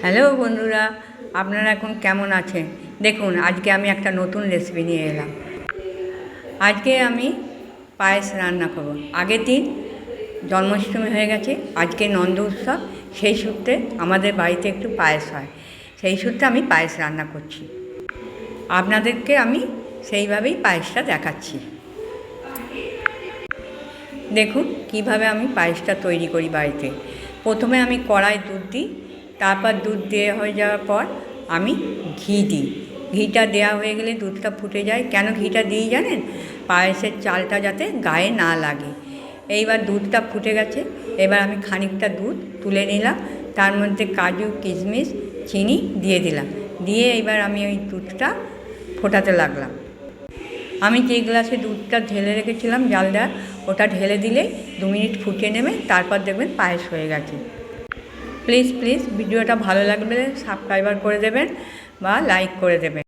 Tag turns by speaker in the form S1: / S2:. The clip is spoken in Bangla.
S1: হ্যালো বন্ধুরা, আপনারা এখন কেমন আছেন? দেখুন, আজকে আমি একটা নতুন রেসিপি নিয়ে এলাম। আজকে আমি পায়েস রান্না করব। আগের দিন জন্মাষ্টমী হয়ে গেছে, আজকে নন্দ উৎসব, সেই সূত্রে আমাদের বাড়িতে একটু পায়েস হয়। সেই সূত্রে আমি পায়েস রান্না করছি। আপনাদেরকে আমি সেইভাবেই পায়েসটা দেখাচ্ছি। দেখুন, কীভাবে আমি পায়েসটা তৈরি করি বাড়িতে। প্রথমে আমি কড়াই দুধ দিই তারপর দুধ দেওয়া হয়ে যাওয়ার পর আমি ঘি দিই। ঘিটা দেওয়া হয়ে গেলে দুধটা ফুটে যায়। কেন ঘিটা দিই জানেন? পায়েসের চালটা যাতে গায়ে না লাগে। এইবার দুধটা ফুটে গেছে। এবার আমি খানিকটা দুধ তুলে নিলাম। তার মধ্যে কাজু, কিশমিশ, চিনি দিয়ে দিলাম। দিয়ে এবার আমি ওই দুধটা ফোটাতে লাগলাম। আমি যে গ্লাসে দুধটা ঢেলে রেখেছিলাম জাল দেওয়া ওটা ঢেলে দিলেই দু মিনিট ফুটিয়ে নেবে। তারপর দেখবেন পায়েস হয়ে গেছে। প্লিজ প্লিজ ভিডিওটা ভালো লাগলে সাবস্ক্রাইবার করে দেবেন বা লাইক করে দেবেন।